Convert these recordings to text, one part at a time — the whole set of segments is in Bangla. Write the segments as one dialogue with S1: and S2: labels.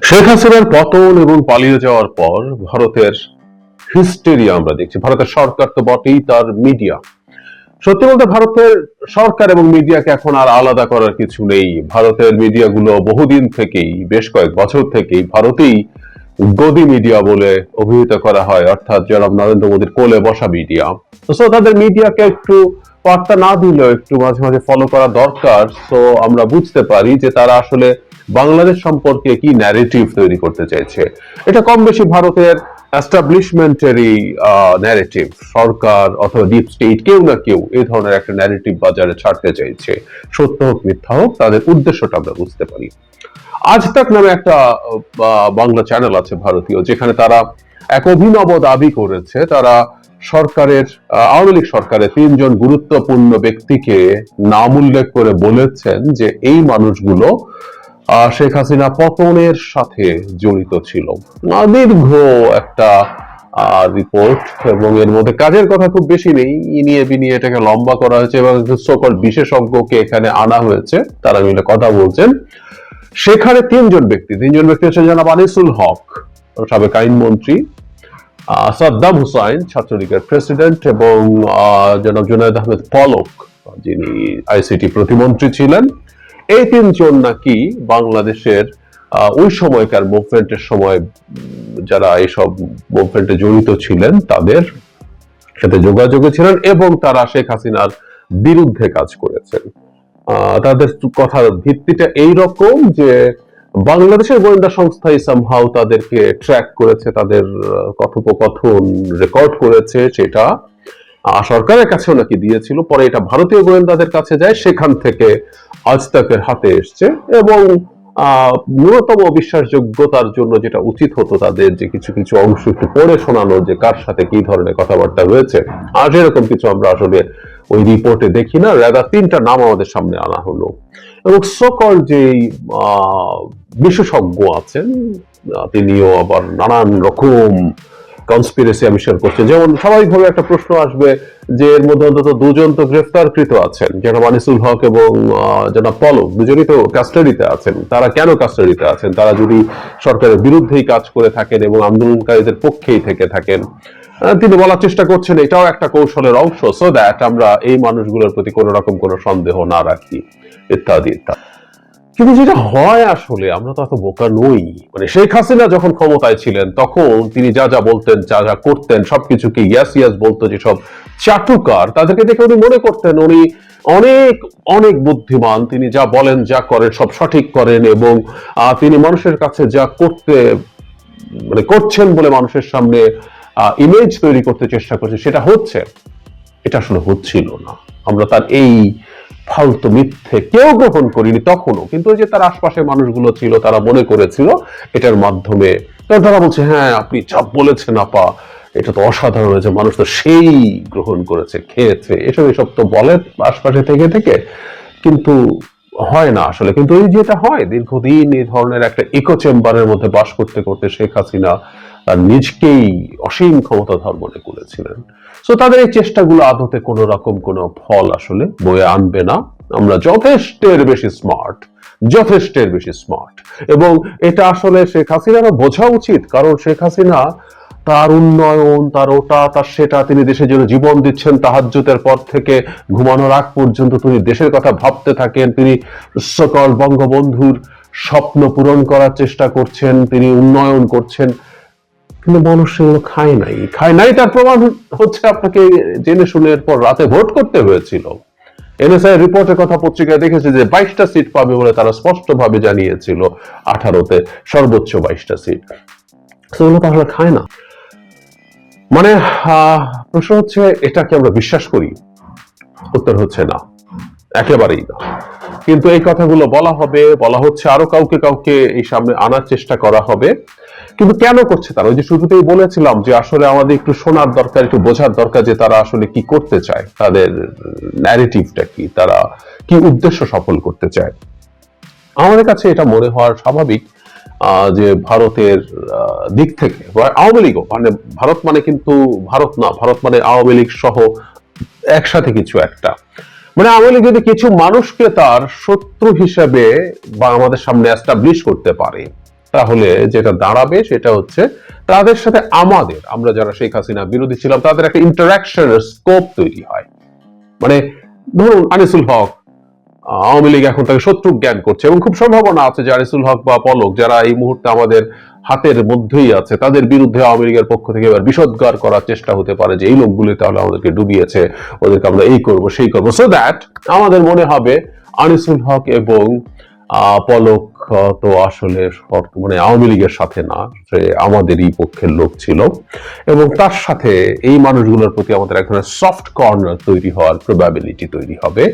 S1: শেখ হাসিনার পতন এবং পালিয়ে যাওয়ার পর ভারতের হিস্টেরিয়া আমরা দেখছি। ভারতের সরকার তো বটেই তার মিডিয়া। সত্যি বলতে ভারতের সরকার এবং মিডিয়াকে এখন আর আলাদা করার কিছু নেই। ভারতের মিডিয়াগুলো বহুদিন থেকেই, বেশ কয়েক বছর থেকেই ভারতেই গদি মিডিয়া বলে অভিহিত করা হয়। অর্থাৎ জনাব নরেন্দ্র মোদীর কোলে বসা মিডিয়া। তো তাদের মিডিয়াকে একটু বার্তা না দিলেও একটু মাঝে মাঝে ফলো করা দরকার। তো আমরা বুঝতে পারি যে তারা আসলে বাংলাদেশ সম্পর্কে কি ন্যারেটিভ তৈরি করতে চাইছে? এটা কম বেশি ভারতের এস্টাবলিশমেন্টারি ন্যারেটিভ সরকার অথবা ডিপ স্টেট কেউ না কেউ এই ধরনের একটা ন্যারেটিভ বাজারে ছাড়তে চাইছে। সত্য হোক, মিথ্যা হোক, তাদের উদ্দেশ্যটা আমরা বুঝতে পারি। আজ তাক নামে একটা বাংলা চ্যানেল আছে ভারতীয়, যেখানে তারা এক অভিনব দাবি করেছে। তারা সরকারের আওয়ামী লীগ সরকারের তিনজন গুরুত্বপূর্ণ ব্যক্তিকে নাম উল্লেখ করে বলেছেন যে এই মানুষগুলো শেখ হাসিনা পতনের সাথে জড়িত ছিল। দীর্ঘ একটা রিপোর্ট এবং এর মধ্যে কাজের কথা খুব বেশি নেই। ই নিয়ে বিনিয়ে এটাকে লম্বা করা হয়েছে, এবং সকল বিশেষজ্ঞকে এখানে আনা হয়েছে। তারা মিলে কথা বলছেন। সেখানে তিনজন ব্যক্তি তিনজন ব্যক্তি হচ্ছে জনাব আনিসুল হক, সাবেক আইনমন্ত্রী সাদ্দাম হুসাইন, ছাত্রলীগের প্রেসিডেন্ট এবং জনাব জুনায়দ আহমেদ পলক, যিনি আইসিটি প্রতিমন্ত্রী ছিলেন। এই তিনজন নাকি বাংলাদেশের ওই সময়কার মুভমেন্টের সময় যারা এইসব মুভমেন্টে জড়িত ছিলেন, তাদের সাথে যোগাযোগে ছিলেন এবং তারা শেখ হাসিনার বিরুদ্ধে কাজ করেছেন। তাদের কথার ভিত্তিটা এই রকম যে বাংলাদেশের গোয়েন্দা সংস্থাই সামহাও তাদেরকে ট্র্যাক করেছে, তাদের কথোপকথন রেকর্ড করেছে, সেটা সরকারের কাছেও নাকি দিয়েছিল। পরে এটা ভারতীয় গোয়েন্দাদের কাছে যায়, সেখান থেকে আজতাকের হাতে এসছে এবং ন্যূনতম বিশ্বাসযোগ্যতার জন্য যেটা উচিত হতো তাদের যে কিছু কিছু অংশ একটু পড়ে শোনানো, যে কার সাথে কি ধরনের কথাবার্তা হয়েছে। আর এরকম কিছু আমরা আসলে ওই রিপোর্টে দেখি না রাদা তিনটা নাম আমাদের সামনে আনা হলো। এবং সকল যে বিশেষজ্ঞ আছেন তিনিও আবার নানান রকম কনস্পিরেসি আবিষ্কার করছেন যেমন স্বাভাবিকভাবে একটা প্রশ্ন আসবে যে এর মধ্যে অন্তত দুজন তো গ্রেফতারকৃত আছেন জনাব আনিসুল হক এবং জনাব পলক দুজনই তো কাস্টাডিতে আছেন। তারা কেন কাস্টাডিতে আছেন? তারা যদি সরকারের বিরুদ্ধেই কাজ করে থাকেন এবং আন্দোলনকারীদের পক্ষেই থেকে থাকেন তিনি বলার চেষ্টা করছেন, এটাও একটা কৌশলের অংশ সো দ্যাট আমরা এই মানুষগুলোর প্রতি কোনো রকম কোনো সন্দেহ না রাখি, ইত্যাদি ইত্যাদি। কিন্তু যেটা হয় আসলে, আমরা তো এত বোকা নই। মানে শেখ হাসিনা যখন ক্ষমতায় ছিলেন, তখন তিনি যা যা বলতেন, যা যা করতেন, সবকিছুকে ইয়াস ইয়াস বলতো যে সব চাটুকার, তাদেরকে দেখে উনি মনে করতেন উনি অনেক অনেক বুদ্ধিমান। তিনি যা বলেন, যা করেন, সব সঠিক করেন এবং তিনি মানুষের কাছে যা করতে মানে করছেন বলে মানুষের সামনে ইমেজ তৈরি করতে চেষ্টা করছে সেটা হচ্ছে, এটা আসলে হচ্ছিল না। আমরা তার এই ফালতু মিথ্যে কেউ গ্রহণ করিনি তখনও। কিন্তু যে তার আশপাশে মানুষগুলো ছিল, তারা মনে করেছিল এটার মাধ্যমে। তারা বলছে হ্যাঁ আপনি যা বলেছেন আপা, এটা তো অসাধারণ হয়েছে, মানুষ তো সেই গ্রহণ করেছে, খেয়েছে। এসব এসব তো বলে আশপাশে থেকে থেকে। কিন্তু হয় না আসলে। কিন্তু এই যেটা হয়, দীর্ঘদিন এই ধরনের একটা ইকো চেম্বারের মধ্যে বাস করতে করতে শেখ হাসিনা তার নিজকেই অসীম ক্ষমতাধর মনে করেছিলেন। সো তাদের এই চেষ্টাগুলো আদতে কোনো রকম কোনো ফল আসলে বয়ে আনবে না। আমরা যথেষ্টের বেশি স্মার্ট যথেষ্টের বেশি স্মার্ট এবং এটা আসলে শেখ হাসিনারও বোঝা উচিত, কারণ শেখ হাসিনা তার উন্নয়ন, তার ওটা, তার সেটা তিনি দেশের জন্য জীবন দিচ্ছেন তাহাজ্জুতের পর থেকে ঘুমানোর আগ পর্যন্ত তিনি দেশের কথা ভাবতে থাকেন, তিনি সকল বঙ্গবন্ধুর স্বপ্ন পূরণ করার চেষ্টা করছেন, তিনি উন্নয়ন করছেন। কিন্তু মানুষ সেগুলো খায় নাই। খায় নাই, তার প্রমাণ হচ্ছে আপনাকে জেনে শুনে এরপর রাতে ভোট করতে হয়েছিল। এনএসআই রিপোর্টের কথা পত্রিকায় দেখেছে যে বাইশটা সিট পাবে বলে তারা স্পষ্টভাবে জানিয়েছিল আঠারোতে, সর্বোচ্চ বাইশটা সিট। সেগুলো তো আসলে খায় না। মানে প্রশ্ন হচ্ছে এটা কি আমরা বিশ্বাস করি? উত্তর হচ্ছে না। একেবারেই না। কিন্তু এই কথাগুলো বলা হবে, বলা হচ্ছে আরও কাউকে কাউকে এই সামনে আনার চেষ্টা করা হবে। কিন্তু কেন করছে তারা? ওই যে শুরুতেই বলেছিলাম যে আসলে আমাদের একটু শোনার দরকার, একটু বোঝার দরকার যে তারা আসলে কি করতে চায়, তাদের ন্যারেটিভটা কি, তারা কি উদ্দেশ্য সফল করতে চায়। আমাদের কাছে এটা মনে হওয়ার স্বাভাবিক যে ভারতের দিক থেকে আওয়ামী লীগও মানে ভারত মানে কিন্তু ভারত না, ভারত মানে আওয়ামী লীগ সহ একসাথে কিছু একটা। মানে আওয়ামী লীগ যদি কিছু মানুষকে তার শত্রু হিসেবে বা আমাদের সামনে এস্টাবলিশ করতে পারে তাহলে যেটা দাঁড়াবে সেটা হচ্ছে তাদের সাথে আমাদের, আমরা যারা শেখ হাসিনা বিরোধী ছিলাম, তাদের একটা ইন্টারাকশনের স্কোপ তৈরি হয়। মানে ধরুন আনিসুল হক, আওয়ামী লীগ এখন তাকে শত্রু জ্ঞান করছে এবং খুব সম্ভাবনা আছে যে আনিসুল হক বা পলক যারা এই মুহূর্তে আমাদের হাতের মধ্যেই আছে, তাদের বিরুদ্ধে আওয়ামী লীগের পক্ষ থেকে এবার বিষদগার করার চেষ্টা হতে পারে যে এই লোকগুলি তাহলে আমাদেরকে ডুবিয়েছে, ওদেরকে আমরা এই করব, সেই করব। সো দ্যাট আমাদের মনে হবে আনিসুল হক এবং পলক তো আসলে মানে আওয়ামী লীগের সাথে না, সে আমাদেরই পক্ষের লোক ছিল। এবং তার সাথে এই মানুষগুলোর প্রতি আমাদের এক ধরনের সফট কর্নার তৈরি হওয়ার প্রবাবিলিটি তৈরি হবে।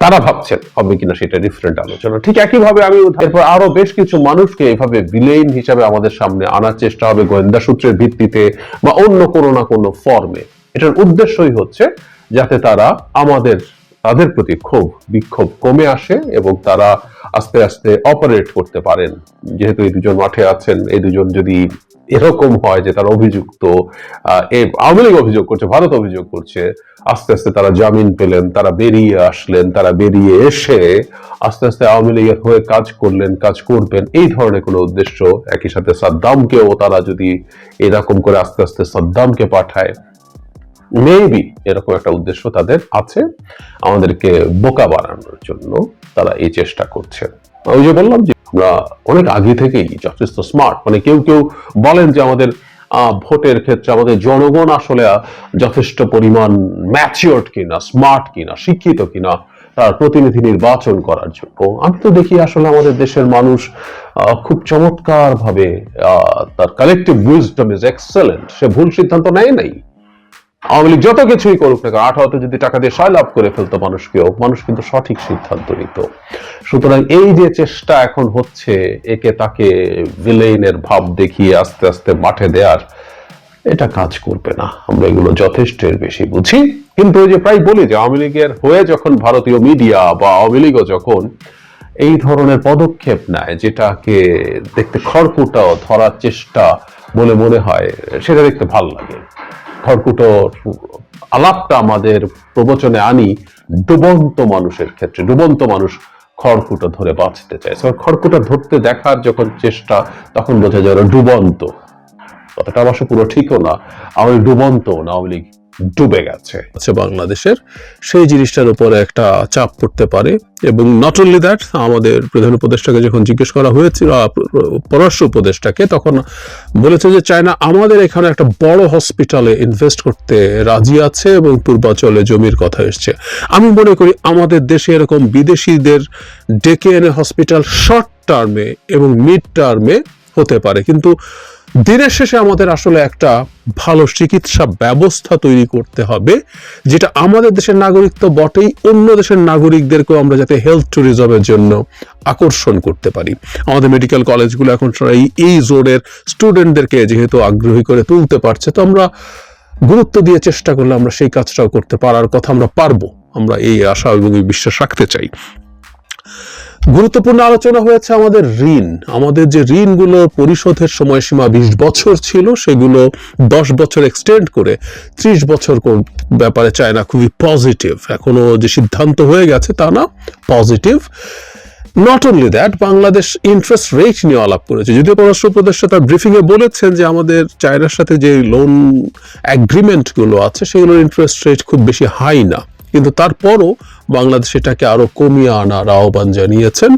S1: তারা ভাবছেন, হবে কিনা সেটা ডিফারেন্ট আলোচনা। ঠিক একইভাবে আমি এরপর আরও বেশ কিছু মানুষকে এভাবে ভিলেইন হিসাবে আমাদের সামনে আনার চেষ্টা হবে গোয়েন্দা সূত্রের ভিত্তিতে বা অন্য কোনো না কোনো ফর্মে এটার উদ্দেশ্যই হচ্ছে যাতে তারা আমাদের তাদের প্রতি ক্ষোভ, বিক্ষোভ কমে আসে এবং তারা আস্তে আস্তে অপারেট করতে পারেন। যেহেতু এই দুজন মাঠে আছেন, এই দুজন যদি এরকম হয় যে তারা অভিযুক্ত আওয়ামী লীগ অভিযোগ করছে, ভারত অভিযোগ করছে, আস্তে আস্তে তারা জামিন পেলেন, তারা বেরিয়ে আসলেন, তারা বেরিয়ে এসে আস্তে আস্তে আওয়ামী লীগের হয়ে কাজ করলেন, কাজ করবেন। এই ধরনের কোনো উদ্দেশ্য, একই সাথে সাদ্দামকেও তারা যদি এরকম করে আস্তে আস্তে সাদ্দামকে পাঠায় মেবি এরকম একটা উদ্দেশ্য তাদের আছে। আমাদেরকে বোকা বানানোর জন্য তারা এই চেষ্টা করছে। ওই যে বললাম যে আমরা অনেক আগে থেকেই যথেষ্ট স্মার্ট মানে কেউ কেউ বলেন যে আমাদের ভোটের ক্ষেত্রে আমাদের জনগণ আসলে যথেষ্ট পরিমাণ ম্যাচিওর্ড কিনা স্মার্ট কিনা, শিক্ষিত কিনা, তার প্রতিনিধি নির্বাচন করার জন্য। আমি তো দেখি আসলে আমাদের দেশের মানুষ খুব চমৎকার ভাবে তার কালেকটিভ উইজডম ইজ এক্সেলেন্ট সে ভুল সিদ্ধান্ত নেয় নাই। আওয়ামী লীগ যত কিছুই করুক না কেন আঠারোতে যদি টাকা দিয়ে সয় লাভ করে ফেলতো মানুষকেও, মানুষ কিন্তু সঠিক সিদ্ধান্ত নিত। সুতরাং এই যে চেষ্টা এখন হচ্ছে, একে তাকে ভিলেইনের ভাব দেখিয়ে আস্তে আস্তে মাঠে দেওয়ার এটা কাজ করবে না। আমরা এগুলো যথেষ্টের বেশি বুঝি। কিন্তু ওই যে প্রায় বলি যে আওয়ামী লীগের হয়ে যখন ভারতীয় মিডিয়া বা আওয়ামী লীগও যখন এই ধরনের পদক্ষেপ নেয়, যেটাকে দেখতে খড়কুটা ধরার চেষ্টা বলে মনে হয়, সেটা দেখতে ভালো লাগে। খড়কুটো আলাপটা আমাদের প্রবচনে আনি, ডুবন্ত মানুষের ক্ষেত্রে, ডুবন্ত মানুষ খড়কুটো ধরে বাঁচতে চায়। খড়কুটো ধরতে দেখার যখন চেষ্টা, তখন বোঝা যায় ডুবন্ত। কথাটা অবশ্য পুরো ঠিকও না। আওয়ামী ডুবন্ত, না আওয়ামী লীগ ডুবে গেছে।
S2: আছে বাংলাদেশের। সেই জিনিসটার উপরে একটা চাপ পড়তে পারে এবং নট অনলি দ্যাট আমাদের প্রধান উপদেষ্টাকে যখন জিজ্ঞেস করা হয়েছিল পররাষ্ট্র উপদেষ্টাকে, তখন বলেছে যে চায়না আমাদের এখানে একটা বড় হসপিটালে ইনভেস্ট করতে রাজি আছে এবং পূর্বাচলে জমির কথা এসছে। আমি মনে করি আমাদের দেশে এরকম বিদেশিদের ডেকে এনে হসপিটাল শর্ট টার্মে এবং মিড টার্মে হতে পারে। কিন্তু দিনের শেষে আমাদের আসলে একটা ভালো চিকিৎসা ব্যবস্থা তৈরি করতে হবে, যেটা আমাদের দেশের নাগরিক তো বটেই, অন্য দেশের নাগরিকদেরকেও আমরা যাতে হেলথ ট্যুরিজমের জন্য আকর্ষণ করতে পারি। আমাদের মেডিকেল কলেজগুলো এখন এই এই জোনের স্টুডেন্টদেরকে যেহেতু আগ্রহী করে তুলতে পারছে, তো আমরা গুরুত্ব দিয়ে চেষ্টা করলে আমরা সেই কাজটাও করতে পারার কথা আমরা পারব। আমরা এই আশা এবং এই বিশ্বাস রাখতে চাই। গুরুত্বপূর্ণ আলোচনা হয়েছে আমাদের ঋণ। আমাদের যে ঋণগুলো পরিশোধের সময়সীমা বিশ বছর ছিল, সেগুলো দশ বছর এক্সটেন্ড করে ত্রিশ বছর ব্যাপারে চায়না খুবই পজিটিভ এখনও যে সিদ্ধান্ত হয়ে গেছে তা না positive not only that Bangladesh interest rate নিয়ে আলাপ করেছে। যদিও পররাষ্ট্র উপদেষ্টা তার ব্রিফিং এ বলেছেন যে আমাদের চায়নার সাথে যে লোন অ্যাগ্রিমেন্টগুলো আছে, সেগুলোর ইন্টারেস্ট রেট খুব বেশি হাই না। কিন্তু তারপরও বাংলাদেশ এটাকে আরও কমিয়ে আনার আহ্বান জানিয়েছেন।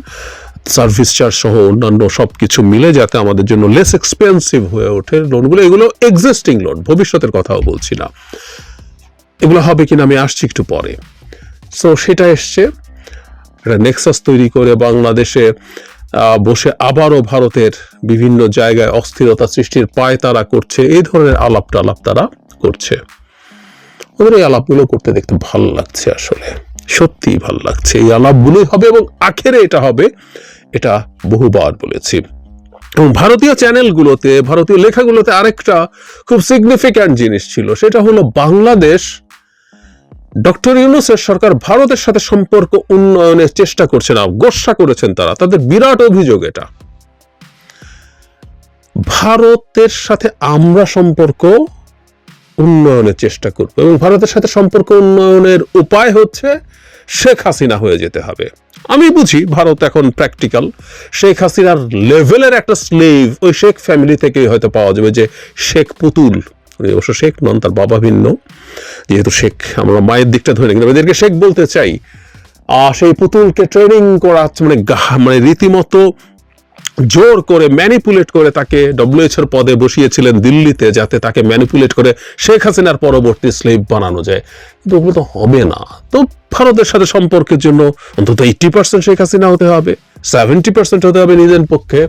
S2: সার্ভিস চার্জ সহ অন্যান্য সবকিছু মিলে যাতে আমাদের জন্য লেস এক্সপেন্সিভ হয়ে ওঠে লোনগুলো এগুলো এক্সিস্টিং লোন ভবিষ্যতের কথাও বলছি না। এগুলো হবে কিনা আমি আসছি একটু পরে। সো সেটা এসছে। একটা নেক্সাস তৈরি করে বাংলাদেশে বসে আবারও ভারতের বিভিন্ন জায়গায় অস্থিরতা সৃষ্টির পায় তারা করছে। এই ধরনের আলাপ টালাপ তারা করছে। ওদের এই আলাপগুলো করতে দেখতে ভালো লাগছে আসলে। সত্যিই ভালো লাগছে। এই আলাপগুলোই হবে এবং আখেরে এটা হবে, এটা বহুবার বলেছি। এবং ভারতীয় চ্যানেলগুলোতে, ভারতীয় লেখাগুলোতে আরেকটা খুব সিগনিফিক্যান্ট জিনিস ছিল, সেটা হলো বাংলাদেশ ডক্টর ইউনুসের সরকার ভারতের সাথে সম্পর্ক উন্নয়নের চেষ্টা করছে না, গোসা করেছেন তারা। তাদের বিরাট অভিযোগ এটা। ভারতের সাথে আমরা সম্পর্ক উন্নয়নের চেষ্টা করব এবং ভারতের সাথে সম্পর্ক উন্নয়নের উপায় হচ্ছে শেখ হাসিনা হয়ে যেতে হবে। আমি বুঝি ভারত এখন প্র্যাকটিক্যাল শেখ হাসিনার লেভেলের একটা স্লেভ ওই শেখ ফ্যামিলি থেকেই হয়তো পাওয়া যাবে যে শেখ পুতুল। অবশ্য শেখ নন তার বাবা ভিন্ন। যেহেতু শেখ আমরা মায়ের দিকটা ধরে কিন্তু এদেরকে শেখ বলতে চাই। আহ, সেই পুতুলকে ট্রেনিং করা মানে মানে রীতিমতো জোর করে ম্যানিপুলেট করে তাকে ডব্লিউএইচ এর পদে বসিয়েছিলেন দিল্লিতে যাতে তাকে ম্যানিপুলেট করে শেখ হাসিনার পরবর্তী স্লেভ বানানো যায়। কিন্তু ওগুলো তো হবে না। তো ভারতের সাথে সম্পর্কের জন্য অন্তত এইটি পার্সেন্ট শেখ হাসিনা হতে হবে সেভেন্টি পার্সেন্ট হতে হবে নিজের পক্ষে।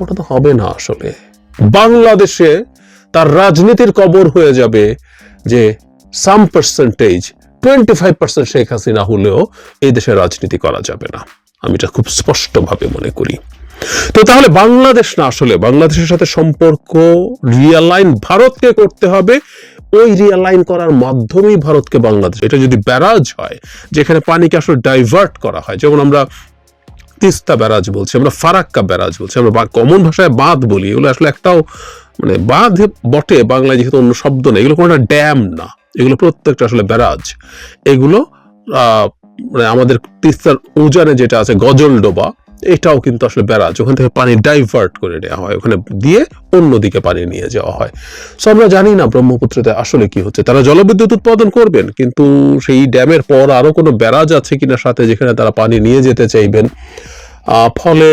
S2: ওটা তো হবে না আসলে। বাংলাদেশে তার রাজনীতির কবর হয়ে যাবে যে some percentage twenty five percent Sheikh Hasina হলেও এই দেশে রাজনীতি করা যাবে না। আমি এটা খুব স্পষ্টভাবে মনে করি। তো তাহলে বাংলাদেশ না আসলে বাংলাদেশের সাথে সম্পর্ক রিয়ালাইন ভারতকে করতে হবে। ওই রিয়ালাইন করার মাধ্যমেই ভারতকে বাংলাদেশ এটা যদি ব্যারাজ হয়, যেখানে পানিকে আসলে ডাইভার্ট করা হয়, যেমন আমরা তিস্তা ব্যারাজ বলছি, আমরা ফারাক্কা ব্যারাজ বলছি, আমরা কমন ভাষায় বাঁধ বলি, এগুলো আসলে একটাও মানে বাঁধ বটে, বাংলায় যেহেতু অন্য শব্দ নেই, এগুলো কোনো ড্যাম না, এগুলো প্রত্যেকটা আসলে ব্যারাজ। এগুলো মানে আমাদের তিস্তার উজানে যেটা আছে, গজলডোবা এটাও কিন্তু আসলে ব্যারাজ ওখান থেকে পানি ডাইভার্ট করে নেওয়া হয়, ওখানে দিয়ে অন্যদিকে পানি নিয়ে যাওয়া হয়। সো আমরা জানি না ব্রহ্মপুত্রতে আসলে কি হচ্ছে। তারা জলবিদ্যুৎ উৎপাদন করবেন, কিন্তু সেই ড্যামের পর আরও কোনো ব্যারাজ আছে কিনা সাথে যেখানে তারা পানি নিয়ে যেতে চাইবেন? ফলে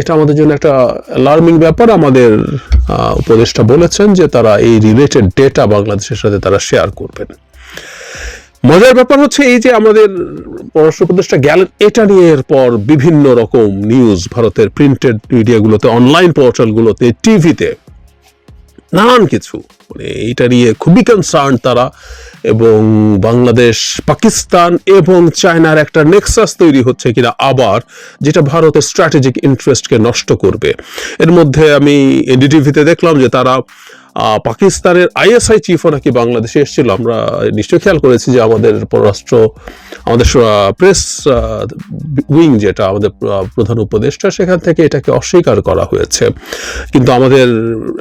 S2: এটা আমাদের জন্য একটা অ্যালার্মিং ব্যাপার। আমাদের উপদেষ্টা বলেছেন যে তারা এই রিলেটেড ডেটা বাংলাদেশের সাথে তারা শেয়ার করবেন। মজার ব্যাপার হচ্ছে এই যে আমাদের পররাষ্ট্র উপদেষ্টা গেলেন এটা নিয়ে এরপর বিভিন্ন রকম নিউজ ভারতের প্রিন্টেড মিডিয়াগুলোতে অনলাইন পোর্টালগুলোতে টিভিতে নানান কিছু। মানে এইটা নিয়ে খুবই কনসার্ন তারা এবং বাংলাদেশ, পাকিস্তান এবং চায়নার একটা নেক্সাস তৈরি হচ্ছে কিনা আবার, যেটা ভারতের স্ট্র্যাটেজিক ইন্টারেস্টকে নষ্ট করবে। এর মধ্যে আমি এনডিটিভিতে দেখলাম যে তারা পাকিস্তানের আইএসআই চিফও নাকি বাংলাদেশে এসেছিল। আমরা নিশ্চয়ই খেয়াল করেছি যে আমাদের পররাষ্ট্র, আমাদের প্রেস উইং যেটা আমাদের প্রধান উপদেষ্টা, সেখান থেকে এটাকে অস্বীকার করা হয়েছে। কিন্তু আমাদের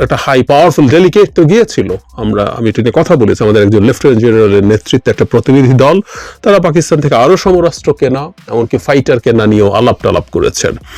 S2: একটা হাই পাওয়ারফুল ডেলিগেট তো গিয়েছিল। আমরা, আমি এটা নিয়ে কথা বলেছি। আমাদের একজন লেফটেন্যান্ট জেনারেলের নেতৃত্বে একটা প্রতিনিধি দল, তারা পাকিস্তান থেকে আরও সমরাস্ত্র কেনা, এমনকি ফাইটার কেনা নিয়েও আলাপ টালাপ করেছেন।